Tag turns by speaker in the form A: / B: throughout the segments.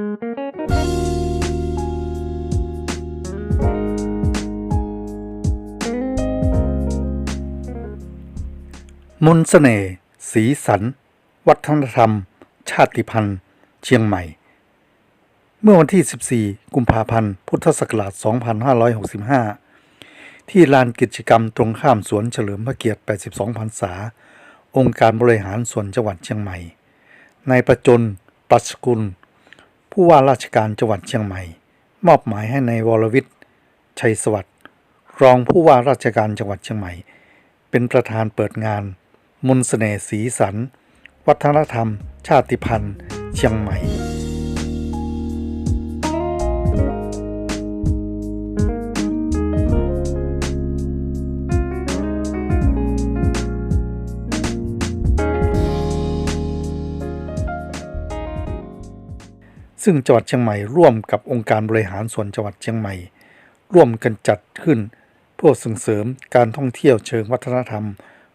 A: มนต์เสน่ห์สีสัน วัฒนธรรม ชาติพันธุ์ เชียงใหม่ เมื่อวันที่ 14 กุมภาพันธ์ พุทธศักราช 2565 ที่ลานกิจกรรมตรงข้ามสวนเฉลิมพระเกียรติ 82 พรรษา องค์การบริหารส่วนจังหวัดเชียงใหม่ นายประจน ปัชกุล ผู้ว่าราชการจังหวัดเชียงใหม่ มอบหมายให้ในายวรวิทย์ชัยสวัสดิ์รองผู้ว่าราชการจังหวัดเชียงใหม่ เป็นประธานเปิดงาน มนสเสน่ห์สีสัน วัฒนธรรม ชาติพันธุ์ เชียงใหม่ ซึ่งจังหวัดเชียงใหม่ร่วมกับองค์การบริหารส่วนจังหวัดเชียงใหม่ ร่วมกันจัดขึ้นเพื่อส่งเสริมการท่องเที่ยวเชิงวัฒนธรรม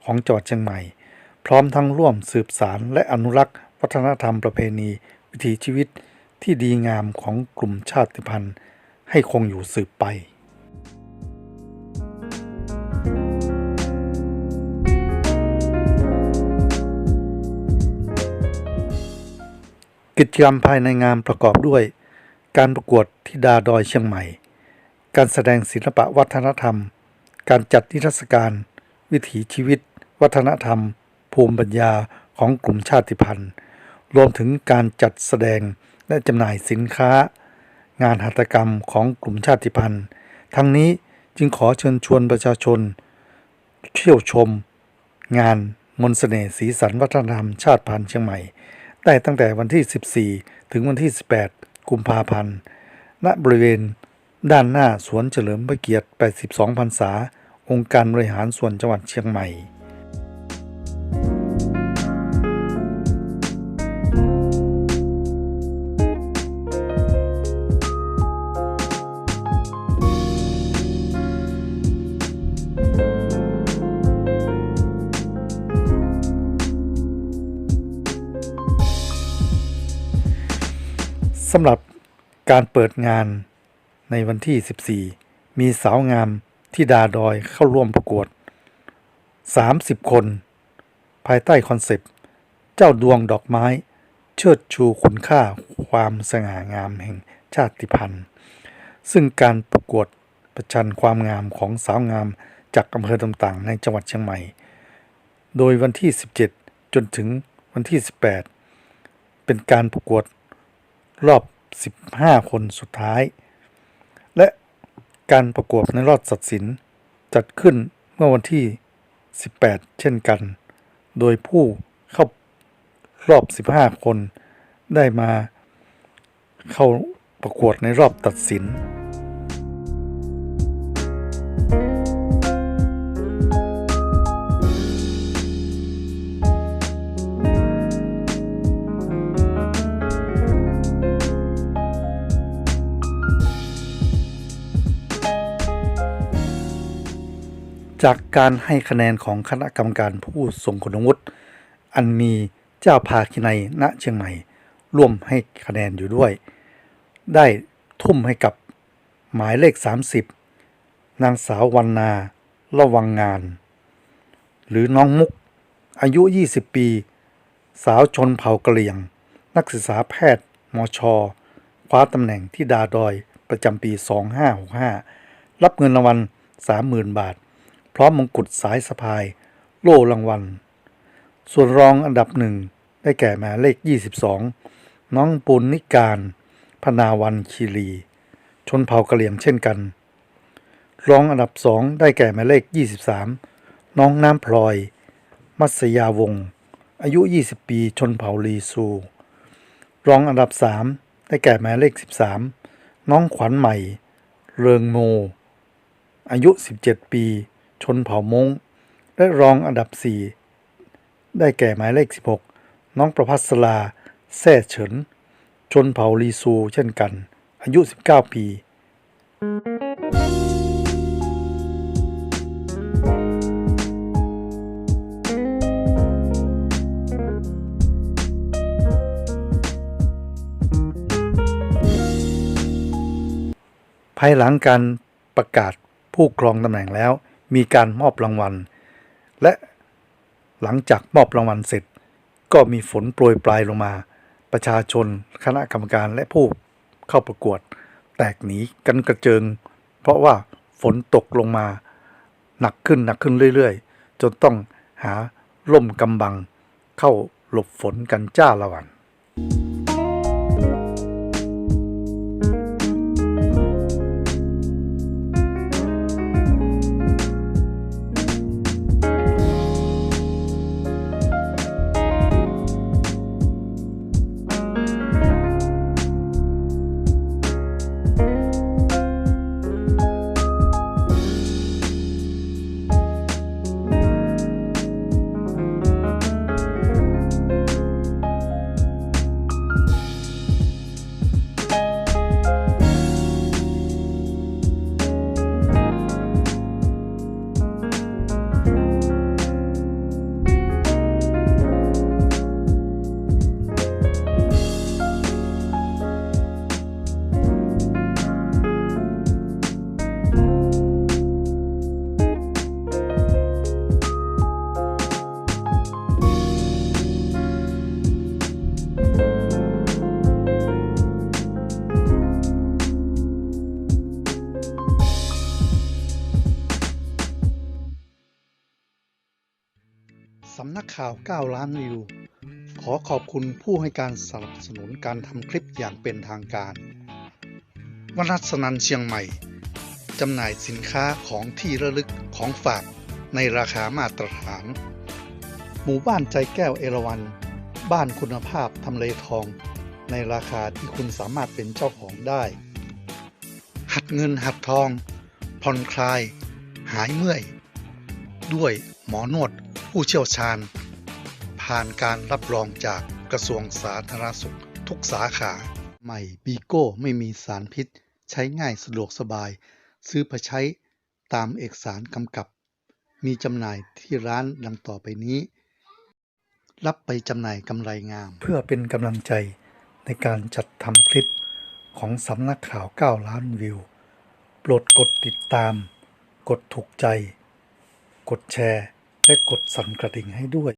A: ของจังหวัดเชียงใหม่ พร้อมทั้งร่วมสืบสารและอนุรักษ์วัฒนธรรมประเพณี วิถีชีวิตที่ดีงามของกลุ่มชาติพันธุ์ ให้คงอยู่สืบไป กิจกรรมภายในงานประกอบด้วย การประกวดธิดาดอยเชียงใหม่ การแสดงศิลปะวัฒนธรรม การจัดนิทรรศการ วิถีชีวิต วัฒนธรรม ภูมิปัญญาของกลุ่มชาติพันธุ์ รวมถึงการจัดแสดงและจำหน่ายสินค้า งานหัตถกรรมของกลุ่มชาติพันธุ์ ทั้งนี้จึงขอเชิญชวนประชาชน เที่ยวชม งานมนต์เสน่ห์สีสันวัฒนธรรมชาติพันธุ์เชียงใหม่ ได้ตั้งแต่วันที่ 14 ถึงวันที่ 18 กุมภาพันธ์ ณ บริเวณ ด้านหน้าสวนเฉลิมพระเกียรติ 82 พรรษา องค์การบริหารส่วนจังหวัดเชียงใหม่ สำหรับการเปิดงานในวันที่ 14 มีสาวงามที่ดาดอยเข้าร่วมประกวด 30 คน ภายใต้คอนเซปต์ เจ้าดวงดอกไม้ เชิดชูคุณค่าความสง่างามแห่งชาติพันธุ์ ซึ่งการประกวดประชันความงามของสาวงามจากอำเภอต่างๆ ในจังหวัดเชียงใหม่ โดยวันที่ 17 จนถึงวันที่ 18 เป็นการประกวด รอบ 15 คนสุดท้าย และการประกวดในรอบตัดสินจัดขึ้นเมื่อวันที่ 18 เช่นกัน โดยผู้เข้ารอบ 15 คนได้มาเข้าประกวดในรอบตัดสิน จากการให้คะแนนของคณะกรรมการผู้ทรงคุณวุฒิอันมีเจ้าภาคินัยณเชียงใหม่ ร่วมให้คะแนนอยู่ด้วย ได้ทุ่มให้กับหมายเลข 30 นางสาววันนาระวังงาน หรือน้องมุก อายุ 20 ปี สาวชนเผ่ากะเหรี่ยง นักศึกษาแพทย์ มช คว้าตำแหน่งที่ดาดอยประจำปี 2565 รับเงินรางวัล30,000 บาท พร้อมมงกุฎสายสะพาย โล่รางวัล ส่วนรองอันดับหนึ่งได้แก่หมายเลข 22 น้องปุณนิการพนาวันคีรี ชนเผ่ากะเหรี่ยงเช่นกัน รองอันดับสองได้แก่หมายเลข 23 น้องน้ำพลอย มัสยาวงศ์อายุ 20 ปี ชนเผ่าลีซู รองอันดับ 3 ได้แก่หมายเลข 13 น้องขวัญใหม่ เริงโม อายุ 17 ปี ชนเผ่ามงและรองอันดับ 4 ได้แก่หมายเลข 16 น้องประพัสลาแซ่เฉิน ชนเผ่าลีซูเช่นกัน อายุ 19 ปี ภายหลังการประกาศผู้ครองตำแหน่งแล้ว มีการมอบรางวัล และหลังจากมอบรางวัลเสร็จ ก็มีฝนโปรยปลายลงมา ประชาชนคณะกรรมการและผู้เข้าประกวด แตกหนีกันกระเจิง เพราะว่าฝนตกลงมา หนักขึ้นหนักขึ้นเรื่อยๆ จนต้องหาร่มกำบัง เข้าหลบฝนกันจ้าละวัน ข่าว 9 ล้านวิว ขอขอบคุณผู้ให้การสนับสนุนการทำคลิปอย่างเป็นทางการวนัสนันเชียงใหม่ จำหน่ายสินค้าของที่ระลึกของฝากในราคามาตรฐาน หมู่บ้านใจแก้วเอราวัน บ้านคุณภาพทำเลทอง ในราคาที่คุณสามารถเป็นเจ้าของได้ หัดเงินหัดทอง ผ่อนคลาย หายเมื่อย ด้วยหมอนวดผู้เชี่ยวชาญ ผ่านการรับรองจากกระทรวงสาธารณสุข ทุกสาขา ใหม่บีโก้ไม่มีสารพิษ ใช้ง่ายสะดวกสบาย ซื้อไปใช้ตามเอกสารกำกับ มีจำหน่ายที่ร้านดังต่อไปนี้ รับไปจำหน่ายกำไรงาม เพื่อเป็นกำลังใจในการจัดทำคลิปของสำนักข่าว 9 ล้านวิว โปรดกดติดตาม กดถูกใจ กดแชร์ และกดสั่นกระดิ่งให้ด้วย